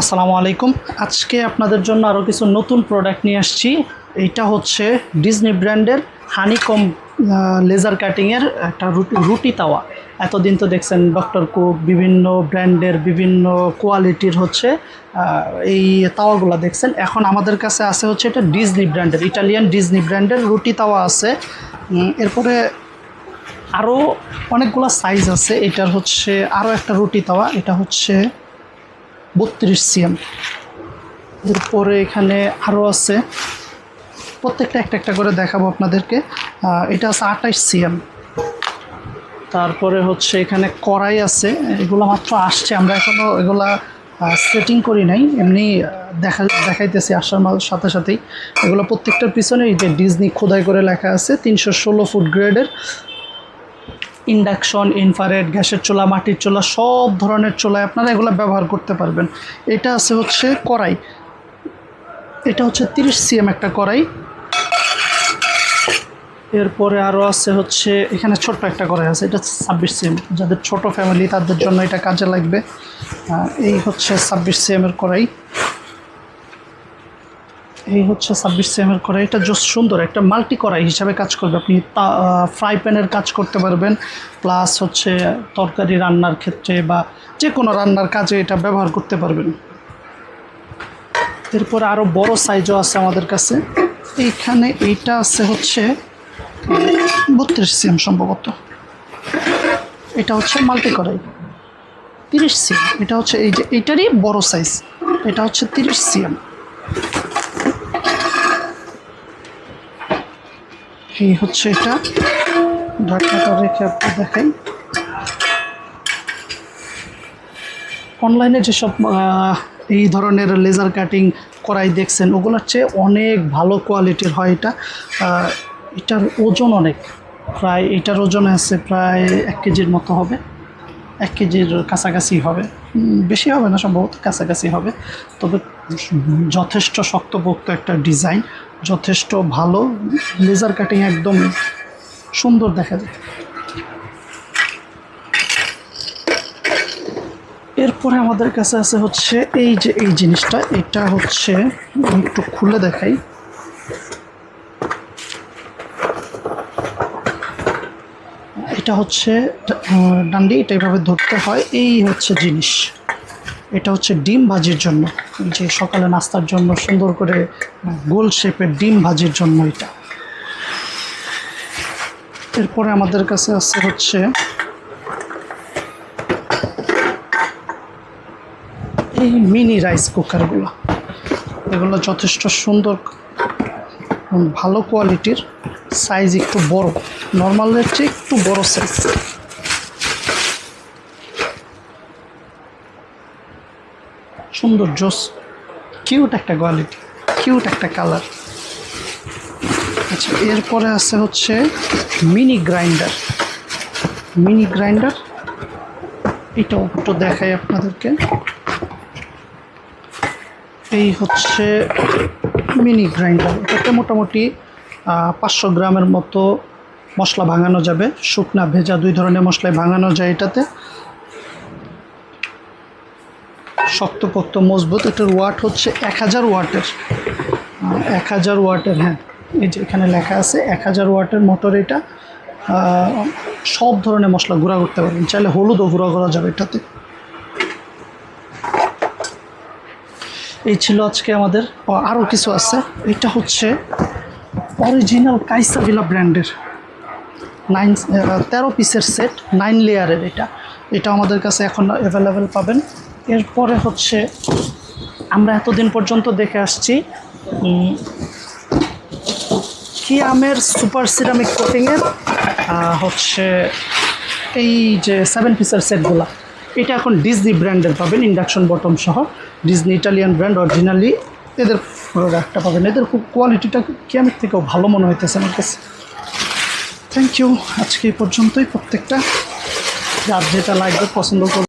আসসালামু আলাইকুম। আজকে আপনাদের জন্য আরও কিছু নতুন প্রোডাক্ট নিয়ে আসছি। এইটা হচ্ছে ডিজনি ব্র্যান্ডের হানিকম লেজার কাটিংয়ের একটা রুটি রুটি তাওয়া। এতদিন তো দেখছেন ডক্টর কুক বিভিন্ন ব্র্যান্ডের বিভিন্ন কোয়ালিটির হচ্ছে এই তাওয়াগুলো দেখছেন। এখন আমাদের কাছে আছে হচ্ছে এটা ডিজনি ব্র্যান্ডের ইটালিয়ান ডিজনি ব্র্যান্ডের রুটি তাওয়া আছে। এরপরে আরও অনেকগুলো সাইজ আছে। এটার হচ্ছে আরও একটা রুটি তাওয়া। এটা হচ্ছে বত্রিশ সিএম। এরপরে এখানে আরও আছে। প্রত্যেকটা একটা একটা করে দেখাবো আপনাদেরকে। এটা আছে আঠাইশ সিএম। তারপরে হচ্ছে এখানে কড়াই আছে। এগুলো মাত্র আসছে। আমরা এখনও এগুলা সেটিং করি নাই। এমনি দেখা, দেখাইতেছি আসার মা- সাথে সাথেই। এগুলো প্রত্যেকটার পিছনে যে ডিজনি খোদাই করে লেখা আছে, তিনশো ষোলো ফুট গ্রেডের ইন্ডাকশন ইনফারেড গ্যাসের চুলা, মাটির চুলা, সব ধরনের চুলায় আপনারা এগুলো ব্যবহার করতে পারবেন। এটা আছে হচ্ছে কড়াই। এটা হচ্ছে তিরিশ সিএম একটা কড়াই। এরপরে আরও আছে হচ্ছে, এখানে ছোট্ট একটা কড়াই আছে, এটা ছাব্বিশ সিএম। যাদের ছোট ফ্যামিলি তাদের জন্য এটা কাজে লাগবে। এই হচ্ছে ছাব্বিশ সিএমের কড়াই। এই হচ্ছে ছাব্বিশ সিএমের কড়াই। এটা জাস্ট সুন্দর, একটা মাল্টি কড়াই হিসাবে কাজ করবে। আপনি ফ্রাই প্যানের কাজ করতে পারবেন প্লাস হচ্ছে তরকারি রান্নার ক্ষেত্রে বা যে কোনো রান্নার কাজে এটা ব্যবহার করতে পারবেন। এরপর আরও বড় সাইজও আছে আমাদের কাছে। এইখানে এইটা আছে হচ্ছে বত্রিশ সিএম সম্ভবত। এটা হচ্ছে মাল্টি কড়াই। তিরিশ সিএম এটা হচ্ছে এই যে, এইটারই বড় সাইজ এটা হচ্ছে তিরিশ সিএম এই হচ্ছে এটা? ঢাকনাটা রেখে আপনি দেখাই। অনলাইনে যেসব এই ধরনের লেজার কাটিং করাই দেখছেন, ওগুলোর চেয়ে অনেক ভালো কোয়ালিটির হয় এটা। এটার ওজন অনেক। প্রায় এটার ওজন আছে প্রায় এক কেজির মতো হবে। এক কেজির কাছাকাছি হবে। বেশি হবে না, সম্ভবত কাছাকাছি হবে। তবে যথেষ্ট শক্তপোক্ত একটা ডিজাইন যথেষ্ট ভালো। লেজার কাটিং একদম সুন্দর দেখা যায়। এরপরে আমাদের কাছে আছে হচ্ছে এই যে এই জিনিসটা, এটা হচ্ছে একটু খুলে দেখাই। এটা হচ্ছে ডান্ডি, এটা এভাবে ধরতে হয়, এই হচ্ছে জিনিস। এটা হচ্ছে ডিম ভাজির জন্য। যে সকালে নাস্তার জন্য সুন্দর করে, গোল শেপের ডিম ভাজির জন্য এটা। এরপরে আমাদের কাছে আছে হচ্ছে এই মিনি রাইস কুকারগুলো। এগুলো যথেষ্ট সুন্দর ভালো কোয়ালিটির, সাইজ একটু বড়। নর্মালের চেয়ে একটু বড় সাইজ সুন্দর জোস কিউট একটা কোয়ালিটি কিউট একটা কালার আচ্ছা এরপরে আছে হচ্ছে মিনি গ্রাইন্ডার মিনি গ্রাইন্ডার এটাও একটু দেখাই আপনাদেরকে। এই হচ্ছে মিনি গ্রাইন্ডার এটাতে মোটামুটি পাঁচশো গ্রামের মতো মশলা ভাঙানো যাবে। শুকনা, ভেজা, দুই ধরনের মশলায় ভাঙানো যায় এটাতে। শক্তপোক্ত, মজবুত, এটার ওয়াট হচ্ছে এক হাজার ওয়াটের। এক হাজার ওয়াটের হ্যাঁ এই যে এখানে লেখা আছে, এক হাজার ওয়াটের মোটর এটা সব ধরনের মশলা গুঁড়া করতে পারবেন। চাইলে হলুদও গুঁড়া করা যাবে এটাতে। এই ছিল আজকে আমাদের আরও কিছু আছে। এটা হচ্ছে অরিজিনাল কাইসাভিলা ব্র্যান্ডের নাইন তেরো পিসের সেট, নাইন লেয়ারের এটা। এটা আমাদের কাছে এখন অ্যাভেলেবেল পাবেন। এরপরে হচ্ছে আমরা এতদিন পর্যন্ত দেখে আসছি উম, কিয়ামের সুপার সিরামিক কোটিংয়ের হচ্ছে এই যে সেভেন পিসের সেটগুলো। এটা এখন ডিজনি ব্র্যান্ডের পাবেন ইন্ডাকশন বটম সহ। ডিজনি ইটালিয়ান ব্র্যান্ড অরিজিনালি এদের প্রোডাক্টটা পাবেন। এদের খুব কোয়ালিটিটা কিয়ামের থেকেও ভালো মনে হইতেছে আমার কাছে। থ্যাংক ইউ আজকে এই পর্যন্তই প্রত্যেকটা। যার যেটা লাগবে পছন্দ করবে